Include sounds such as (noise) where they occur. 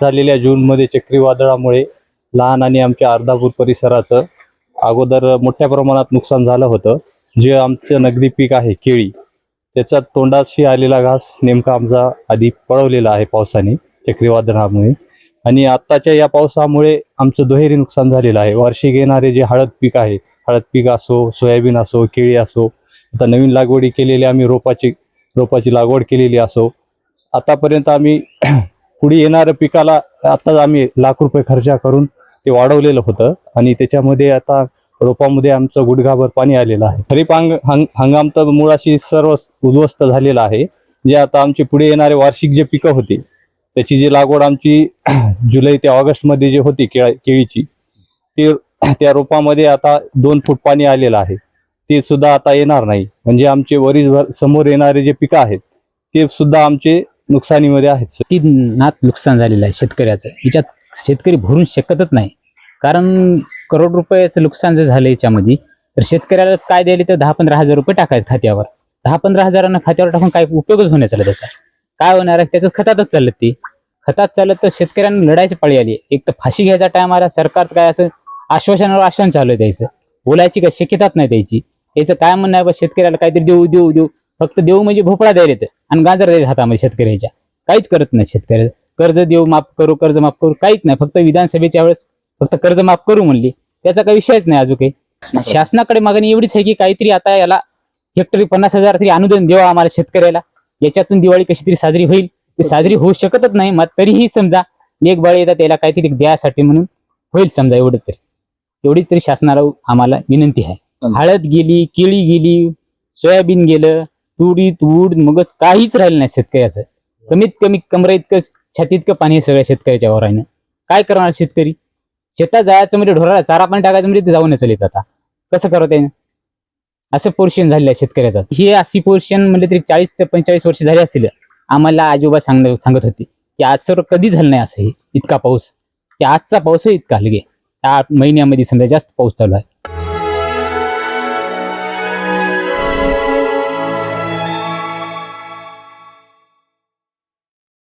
झालेल्या जूनमध्ये चक्रीवादळामुळे लहान आणि आमच्या अर्धापूर परिसराचं अगोदर मोठ्या प्रमाणात नुकसान झालं होतं. जे आमचं नगदी पीक आहे केळी त्याचा तोंडाशी आलेला घास नेमका आमचा आधी पळवलेला आहे पावसाने चक्रीवादळामुळे. आणि आत्ताच्या या पावसामुळे आमचं दुहेरी नुकसान झालेलं आहे. वार्षिक येणारे जे हळद पीक आहे हळद पीक असो सोयाबीन असो केळी असो आता नवीन लागवडी केलेली आम्ही रोपाची रोपाची लागवड केलेली असो आतापर्यंत आम्ही पुढे येणाऱ्या पिकाला आताच आम्ही लाख रुपये खर्च करून ते वाढवलेलं होतं. आणि त्याच्यामध्ये आता रोपामध्ये आमचं गुडघाभर पाणी आलेलं आहे. खरीप हंग हंग हंगाम तर मुळाशी सर्व उद्ध्वस्त झालेला आहे. जे आता आमचे पुढे येणारे वार्षिक जे पिकं होती त्याची जी लागवड आमची (clears throat) जुलै ते ऑगस्टमध्ये जी होती केळ केळीची ती त्या रोपामध्ये आता दोन फूट पाणी आलेलं आहे. ते सुद्धा आता येणार नाही. म्हणजे आमचे वरीसभर समोर येणारे जे पिकं आहेत ते सुद्धा आमचे नुकसानीमध्ये आहेत. ती नात नुकसान झालेलं आहे शेतकऱ्याचं. याच्यात शेतकरी भरून शकतच नाही. कारण करोड रुपयाचं नुकसान जर झालं याच्यामध्ये तर शेतकऱ्याला काय द्यायला तर दहा पंधरा हजार रुपये टाकायचे खात्यावर. दहा पंधरा हजारांना खात्यावर टाकून काय उपयोगच होण्याचा त्याचा? काय होणार आहे? त्याचं खतातच चालत ते. खतात चालत तर शेतकऱ्यांना लढायची पाळी आली एक तर फाशी घ्यायचा टाइम आला सरकार काय असं आश्वासनावर आश्वासन चालू आहे द्यायचं बोलायची काय शक्यताच नाही द्यायची याचं काय म्हणणं आहे? बा शेतकऱ्याला काहीतरी देऊ देऊ देऊ. फक्त देऊ म्हणजे भोपळा द्यायला येतं. आणि गाजर द्यायला हातामध्ये शेतकऱ्याच्या. काहीच करत नाही शेतकऱ्याला. कर्ज देऊ माफ करू कर्ज माफ करू काहीच नाही. फक्त विधानसभेच्या वेळेस फक्त कर्ज माफ करू म्हणली. त्याचा काही विषयच नाही अजून काही. शासनाकडे मागणी एवढीच आहे की काहीतरी आता याला हेक्टरी पन्नास हजार तरी अनुदान द्यावं आम्हाला शेतकऱ्याला. याच्यातून दिवाळी कशी तरी साजरी होईल. ती साजरी होऊ शकतच नाही. मग तरीही समजा लेख बाळ येतात त्याला काहीतरी द्यासाठी म्हणून होईल समजा एवढं तरी. एवढीच तरी शासनाला आम्हाला विनंती आहे. हळद गेली केळी गेली सोयाबीन गेलं तुडी तूड मग काहीच राहिलं नाही शेतकऱ्याचं. कमीत कमी कमरा इतकं छाती इतकं पाणी आहे सगळ्या शेतकऱ्याच्या वरायनं काय करणार शेतकरी? शेतात जायचं म्हणजे ढोराला चारा पाणी टाकायचं म्हणजे ते जाऊन चलित आता. कसं करत आहे? असं पोर्शन झालेलं आहे शेतकऱ्याचं. ही अशी पोर्शन म्हणजे तरी चाळीस ते पंचेचाळीस वर्ष झाली असेल आम्हाला आजोबा सांग सांगत होते की आज सर्व कधी झालं नाही असं हे. इतका पाऊस. की आजचा पाऊस इतका हलगे. या महिन्यामध्ये समजा जास्त पाऊस चालू आहे.